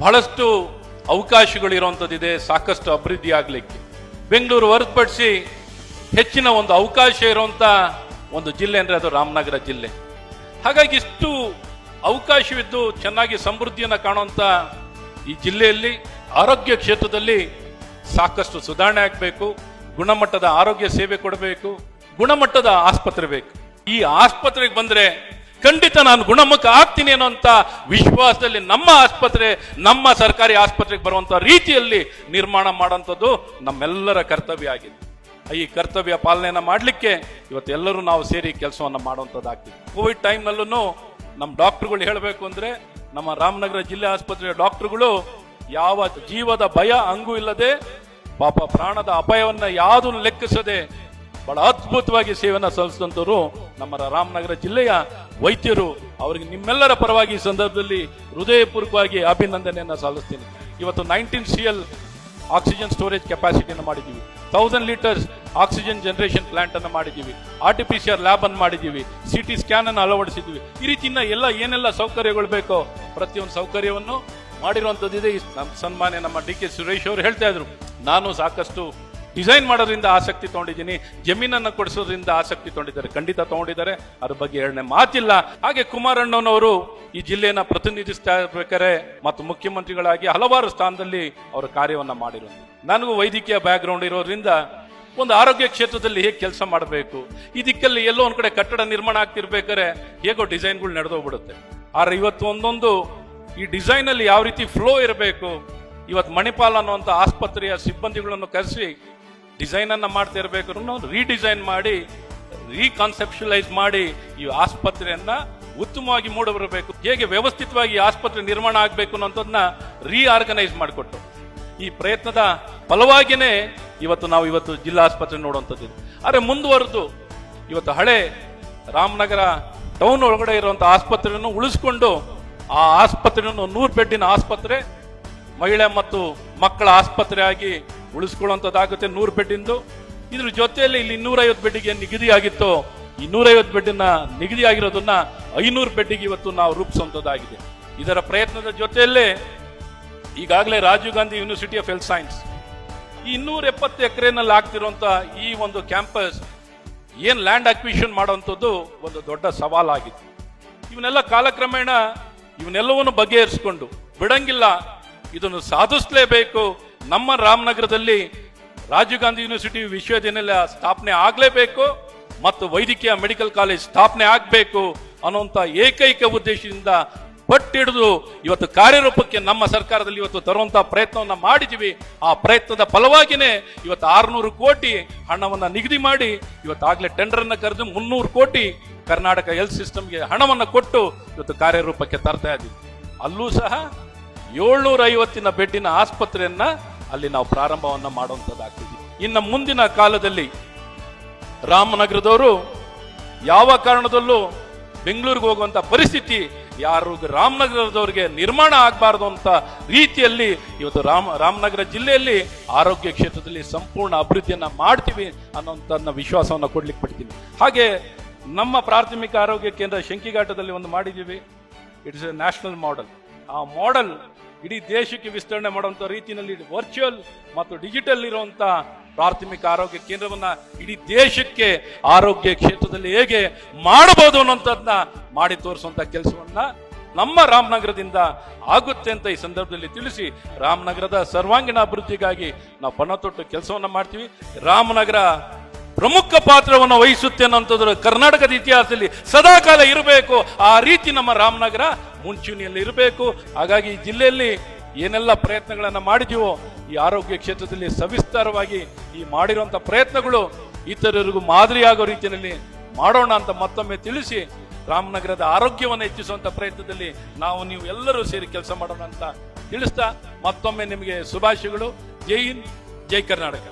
ಬಹಳಷ್ಟು ಅವಕಾಶಗಳು ಇರುವಂಥದ್ದಿದೆ ಸಾಕಷ್ಟು ಅಭಿವೃದ್ಧಿ ಆಗಲಿಕ್ಕೆ. ಬೆಂಗಳೂರು ಹೊರತುಪಡಿಸಿ ಹೆಚ್ಚಿನ ಒಂದು ಅವಕಾಶ ಇರುವಂಥ ಒಂದು ಜಿಲ್ಲೆ ಅಂದರೆ ಅದು ರಾಮನಗರ ಜಿಲ್ಲೆ. ಹಾಗಾಗಿ ಇಷ್ಟು ಅವಕಾಶವಿದ್ದು ಚೆನ್ನಾಗಿ ಸಮೃದ್ಧಿಯನ್ನು ಕಾಣುವಂಥ ಈ ಜಿಲ್ಲೆಯಲ್ಲಿ, ಆರೋಗ್ಯ ಕ್ಷೇತ್ರದಲ್ಲಿ ಸಾಕಷ್ಟು ಸುಧಾರಣೆ ಆಗಬೇಕು, ಗುಣಮಟ್ಟದ ಆರೋಗ್ಯ ಸೇವೆ ಕೊಡಬೇಕು, ಗುಣಮಟ್ಟದ ಆಸ್ಪತ್ರೆ ಬೇಕು. ಈ ಆಸ್ಪತ್ರೆಗೆ ಬಂದ್ರೆ ಖಂಡಿತ ನಾನು ಗುಣಮುಖ ಆಗ್ತೀನಿ ಅಂತ ವಿಶ್ವಾಸದಲ್ಲಿ ನಮ್ಮ ಆಸ್ಪತ್ರೆ, ನಮ್ಮ ಸರ್ಕಾರಿ ಆಸ್ಪತ್ರೆಗೆ ಬರುವಂತ ರೀತಿಯಲ್ಲಿ ನಿರ್ಮಾಣ ಮಾಡುವಂಥದ್ದು ನಮ್ಮೆಲ್ಲರ ಕರ್ತವ್ಯ ಆಗಿದೆ. ಈ ಕರ್ತವ್ಯ ಪಾಲನೆಯನ್ನು ಮಾಡಲಿಕ್ಕೆ ಇವತ್ತು ಎಲ್ಲರೂ ನಾವು ಸೇರಿ ಕೆಲಸವನ್ನು ಮಾಡುವಂಥದ್ದಾಗ್ತಿದೆ. ಕೋವಿಡ್ ಟೈಮ್ನಲ್ಲೂ ನಮ್ಮ ಡಾಕ್ಟರ್ಗಳು ಹೇಳಬೇಕು ಅಂದರೆ ನಮ್ಮ ರಾಮನಗರ ಜಿಲ್ಲೆ ಆಸ್ಪತ್ರೆಯ ಡಾಕ್ಟರ್ಗಳು ಯಾವ ಜೀವದ ಭಯ ಹಂಗೂ ಇಲ್ಲದೆ ಪಾಪ ಪ್ರಾಣದ ಅಪಾಯವನ್ನು ಯಾವುದನ್ನು ಲೆಕ್ಕಿಸದೆ ಬಹಳ ಅದ್ಭುತವಾಗಿ ಸೇವೆಯನ್ನು ಸಲ್ಲಿಸಿದಂಥವರು ನಮ್ಮ ರಾಮನಗರ ಜಿಲ್ಲೆಯ ವೈದ್ಯರು ಅವರಿಗೆ ನಿಮ್ಮೆಲ್ಲರ ಪರವಾಗಿ ಈ ಸಂದರ್ಭದಲ್ಲಿ ಹೃದಯಪೂರ್ವಕವಾಗಿ ಅಭಿನಂದನೆಯನ್ನು ಸಲ್ಲಿಸ್ತೀನಿ ಇವತ್ತು nineteen C L oxygen storage ಕೆಪಾಸಿಟಿಯನ್ನು ಮಾಡಿದ್ದೀವಿ. Thousand litres oxygen generation plant ಅನ್ನು ಮಾಡಿದ್ದೀವಿ. ಆರ್ಟಿಫಿಷಿಯಲ್ ಲ್ಯಾಬ್ ಅನ್ನು ಮಾಡಿದ್ದೀವಿ. ಸಿ ಟಿ ಸ್ಕ್ಯಾನ್ ಅನ್ನು ಅಳವಡಿಸಿದ್ದೀವಿ. ಈ ರೀತಿಯಿಂದ ಎಲ್ಲ ಏನೆಲ್ಲ ಸೌಕರ್ಯಗಳು ಬೇಕೋ ಪ್ರತಿಯೊಂದು ಸೌಕರ್ಯವನ್ನು ಮಾಡಿರುವಂಥದ್ದಿದೆ. ನಮ್ಮ ಸನ್ಮಾನ್ಯ ನಮ್ಮ ಡಿ ಕೆ ಸುರೇಶ್ ಅವರು ಹೇಳ್ತಾ ಇದ್ರು. ನಾನು ಸಾಕಷ್ಟು ಡಿಸೈನ್ ಮಾಡೋದ್ರಿಂದ ಆಸಕ್ತಿ ತಗೊಂಡಿದ್ದೀನಿ, ಜಮೀನನ್ನು ಕೊಡಿಸೋದ್ರಿಂದ ಆಸಕ್ತಿ ತಗೊಂಡಿದ್ದಾರೆ, ಖಂಡಿತ ತಗೊಂಡಿದ್ದಾರೆ. ಅದ್ರ ಬಗ್ಗೆ ಎರಡನೇ ಮಾತಿಲ್ಲ. ಹಾಗೆ ಕುಮಾರಣ್ಣನವರು ಈ ಜಿಲ್ಲೆಯನ್ನ ಪ್ರತಿನಿಧಿಸ್ತಾ ಇರ್ಬೇಕಾದ್ರೆ ಮತ್ತು ಮುಖ್ಯಮಂತ್ರಿಗಳಾಗಿ ಹಲವಾರು ಸ್ಥಾನದಲ್ಲಿ ಅವರ ಕಾರ್ಯವನ್ನ ಮಾಡಿರೋದು. ನನಗೂ ವೈದ್ಯಕೀಯ ಬ್ಯಾಕ್ ಗ್ರೌಂಡ್ ಇರೋದ್ರಿಂದ ಒಂದು ಆರೋಗ್ಯ ಕ್ಷೇತ್ರದಲ್ಲಿ ಹೇಗೆ ಕೆಲಸ ಮಾಡಬೇಕು, ಈ ಎಲ್ಲೋ ಒಂದ್ ಕಡೆ ಕಟ್ಟಡ ನಿರ್ಮಾಣ ಆಗ್ತಿರ್ಬೇಕಾರೆ ಹೇಗೋ ಡಿಸೈನ್ಗಳು ನಡೆದೋಗ್ಬಿಡುತ್ತೆ. ಆದ್ರೆ ಇವತ್ತು ಒಂದೊಂದು ಈ ಡಿಸೈನ್ ಅಲ್ಲಿ ಯಾವ ರೀತಿ ಫ್ಲೋ ಇರಬೇಕು, ಇವತ್ತು ಮಣಿಪಾಲ್ ಅನ್ನುವಂಥ ಆಸ್ಪತ್ರೆಯ ಸಿಬ್ಬಂದಿಗಳನ್ನು ಕರೆಸಿ ಡಿಸೈನ್ ಅನ್ನ ಮಾಡ್ತಾ ಇರಬೇಕು ರೀಡಿಸೈನ್ ಮಾಡಿ ರೀಕಾನ್ಸೆಪ್ಷಲೈಸ್ ಮಾಡಿ ಈ ಆಸ್ಪತ್ರೆಯನ್ನ ಉತ್ತಮವಾಗಿ ಮೂಡಬರಬೇಕು ಹೇಗೆ ವ್ಯವಸ್ಥಿತವಾಗಿ ಆಸ್ಪತ್ರೆ ನಿರ್ಮಾಣ ಆಗಬೇಕು ಅನ್ನೋದನ್ನ ರೀಆರ್ಗನೈಸ್ ಮಾಡಿಕೊಟ್ಟು. ಈ ಪ್ರಯತ್ನದ ಫಲವಾಗಿಯೇ ಇವತ್ತು ನಾವು ಇವತ್ತು ಜಿಲ್ಲಾ ಆಸ್ಪತ್ರೆ ನೋಡುವಂಥದ್ದು ಆದರೆ ಮುಂದುವರೆದು ಇವತ್ತು ಹಳೆ ರಾಮನಗರ ಟೌನ್ ಒಳಗಡೆ ಇರುವಂಥ ಆಸ್ಪತ್ರೆಯನ್ನು ಉಳಿಸ್ಕೊಂಡು ಆ ಆಸ್ಪತ್ರೆಯನ್ನು ನೂರು ಬೆಡ್ಡಿನ ಆಸ್ಪತ್ರೆ ಮಹಿಳೆ ಮತ್ತು ಮಕ್ಕಳ ಆಸ್ಪತ್ರೆ ಆಗಿ ಉಳಿಸ್ಕೊಳ್ಳುವಂಥದ್ದಾಗುತ್ತೆ ನೂರು ಬೆಡ್ಡಿಂದು. ಇದ್ರ ಜೊತೆಯಲ್ಲಿ ಇಲ್ಲಿ ಇನ್ನೂರೈವತ್ತು ಬೆಡ್ಡಿಗೆ ನಿಗದಿ ಆಗಿತ್ತು ಈ ನೂರೈವತ್ತು ಬೆಡ್ಡಿನ ನಿಗದಿ ಆಗಿರೋದನ್ನ ಐನೂರು ಬೆಡ್ಡಿಗೆ ಇವತ್ತು ನಾವು ರೂಪಿಸುವಂಥದ್ದಾಗಿದೆ ಇದರ ಪ್ರಯತ್ನದ ಜೊತೆಯಲ್ಲೇ ಈಗಾಗಲೇ Rajiv Gandhi university of health science ಈ ಇನ್ನೂರ ಎಪ್ಪತ್ತು ಎಕರೆನಲ್ಲಿ ಆಗ್ತಿರುವಂಥ ಈ ಒಂದು ಕ್ಯಾಂಪಸ್ ಏನು ಲ್ಯಾಂಡ್ ಅಕ್ವಿಷನ್ ಮಾಡುವಂಥದ್ದು ಒಂದು ದೊಡ್ಡ ಸವಾಲಾಗಿತ್ತು. ಇವನ್ನೆಲ್ಲ ಕಾಲಕ್ರಮೇಣ ಇವನ್ನೆಲ್ಲವನ್ನು ಬಗೆಹರಿಸಿಕೊಂಡು, ಬಿಡಂಗಿಲ್ಲ, ಇದನ್ನು ಸಾಧಿಸಲೇಬೇಕು ನಮ್ಮ ರಾಮನಗರದಲ್ಲಿ ರಾಜೀವ್ ಗಾಂಧಿ ಯೂನಿವರ್ಸಿಟಿ ವಿಶ್ವವಿದ್ಯಾನಿಲಯ ಸ್ಥಾಪನೆ ಆಗಲೇಬೇಕು ಮತ್ತು ವೈದ್ಯಕೀಯ ಮೆಡಿಕಲ್ ಕಾಲೇಜ್ ಸ್ಥಾಪನೆ ಆಗಬೇಕು ಅನ್ನುವಂಥ ಏಕೈಕ ಉದ್ದೇಶದಿಂದ ಪಟ್ಟಿಡಿದು ಇವತ್ತು ಕಾರ್ಯರೂಪಕ್ಕೆ ನಮ್ಮ ಸರ್ಕಾರದಲ್ಲಿ ಇವತ್ತು ತರುವಂತಹ ಪ್ರಯತ್ನವನ್ನು ಮಾಡಿದ್ದೀವಿ ಆ ಪ್ರಯತ್ನದ ಫಲವಾಗಿಯೇ ಇವತ್ತು ಆರುನೂರು ಕೋಟಿ ಹಣವನ್ನು ನಿಗದಿ ಮಾಡಿ ಇವತ್ತಾಗಲೇ ಟೆಂಡರ್ ಅನ್ನ ಕರೆದು ಮುನ್ನೂರು ಕೋಟಿ ಕರ್ನಾಟಕ ಹೆಲ್ತ್ ಸಿಸ್ಟಮ್ಗೆ ಹಣವನ್ನು ಕೊಟ್ಟು ಇವತ್ತು ಕಾರ್ಯರೂಪಕ್ಕೆ ತರ್ತಾ ಇದ್ದೀವಿ. ಅಲ್ಲೂ ಸಹ ಏಳ್ನೂರ ಐವತ್ತಿನ ಬೆಡ್ಡಿನ ಆಸ್ಪತ್ರೆಯನ್ನ ಅಲ್ಲಿ ನಾವು ಪ್ರಾರಂಭವನ್ನ ಮಾಡುವಂತದ್ದಾಗ್ತಿದ್ವಿ ಇನ್ನು ಮುಂದಿನ ಕಾಲದಲ್ಲಿ ರಾಮನಗರದವರು ಯಾವ ಕಾರಣದಲ್ಲೂ ಬೆಂಗಳೂರಿಗೆ ಹೋಗುವಂತ ಪರಿಸ್ಥಿತಿ ಯಾರು ರಾಮನಗರದವರಿಗೆ ನಿರ್ಮಾಣ ಆಗಬಾರದು ಅಂತ ರೀತಿಯಲ್ಲಿ ಇವತ್ತು ರಾಮ, ರಾಮನಗರ ಜಿಲ್ಲೆಯಲ್ಲಿ ಆರೋಗ್ಯ ಕ್ಷೇತ್ರದಲ್ಲಿ ಸಂಪೂರ್ಣ ಅಭಿವೃದ್ಧಿಯನ್ನ ಮಾಡ್ತೀವಿ ಅನ್ನೋಂಥ ವಿಶ್ವಾಸವನ್ನ ಕೊಡ್ಲಿಕ್ಕೆ ಪಡ್ತೀನಿ ಹಾಗೆ ನಮ್ಮ ಪ್ರಾಥಮಿಕ ಆರೋಗ್ಯ ಕೇಂದ್ರ ಶಂಕಿಘಾಟದಲ್ಲಿ ಒಂದು ಮಾಡಿದ್ದೀವಿ. ಇಟ್ಸ್ ಎ ನ್ಯಾಷನಲ್ ಮಾಡೆಲ್ ಆ ಮಾಡೆಲ್ ಇಡೀ ದೇಶಕ್ಕೆ ವಿಸ್ತರಣೆ ಮಾಡುವಂತ ರೀತಿಯಲ್ಲಿ ವರ್ಚುವಲ್ ಮತ್ತು ಡಿಜಿಟಲ್ ಇರುವಂತ ಪ್ರಾಥಮಿಕ ಆರೋಗ್ಯ ಕೇಂದ್ರವನ್ನ ಇಡೀ ದೇಶಕ್ಕೆ ಆರೋಗ್ಯ ಕ್ಷೇತ್ರದಲ್ಲಿ ಹೇಗೆ ಮಾಡಬಹುದು ಅನ್ನೋಂಥದ್ನ ಮಾಡಿ ತೋರಿಸುವಂತ ಕೆಲಸವನ್ನ ನಮ್ಮ ರಾಮನಗರದಿಂದ ಆಗುತ್ತೆ ಅಂತ ಈ ಸಂದರ್ಭದಲ್ಲಿ ತಿಳಿಸಿ ರಾಮನಗರದ ಸರ್ವಾಂಗೀಣ ಅಭಿವೃದ್ಧಿಗಾಗಿ ನಾವು ಪಣ ತೊಟ್ಟು ಕೆಲಸವನ್ನ ಮಾಡ್ತೀವಿ. ರಾಮನಗರ ಪ್ರಮುಖ ಪಾತ್ರವನ್ನು ವಹಿಸುತ್ತೆ ಅನ್ನೋಂಥದ್ದು ಕರ್ನಾಟಕದ ಇತಿಹಾಸದಲ್ಲಿ ಸದಾಕಾಲ ಇರಬೇಕು. ಆ ರೀತಿ ನಮ್ಮ ರಾಮನಗರ ಮುಂಚೂಣಿಯಲ್ಲಿ ಇರಬೇಕು. ಹಾಗಾಗಿ ಈ ಜಿಲ್ಲೆಯಲ್ಲಿ ಏನೆಲ್ಲ ಪ್ರಯತ್ನಗಳನ್ನು ಮಾಡಿದೀವೋ ಈ ಆರೋಗ್ಯ ಕ್ಷೇತ್ರದಲ್ಲಿ ಸವಿಸ್ತಾರವಾಗಿ ಈ ಮಾಡಿರುವಂಥ ಪ್ರಯತ್ನಗಳು ಇತರರಿಗೂ ಮಾದರಿಯಾಗೋ ರೀತಿಯಲ್ಲಿ ಮಾಡೋಣ ಅಂತ ಮತ್ತೊಮ್ಮೆ ತಿಳಿಸಿ ರಾಮನಗರದ ಆರೋಗ್ಯವನ್ನು ಹೆಚ್ಚಿಸುವಂಥ ಪ್ರಯತ್ನದಲ್ಲಿ ನಾವು ನೀವು ಎಲ್ಲರೂ ಸೇರಿ ಕೆಲಸ ಮಾಡೋಣ ಅಂತ ತಿಳಿಸ್ತಾ ಮತ್ತೊಮ್ಮೆ ನಿಮಗೆ ಶುಭಾಶಯಗಳು. ಜೈ ಹಿಂದ್, ಜೈ ಕರ್ನಾಟಕ.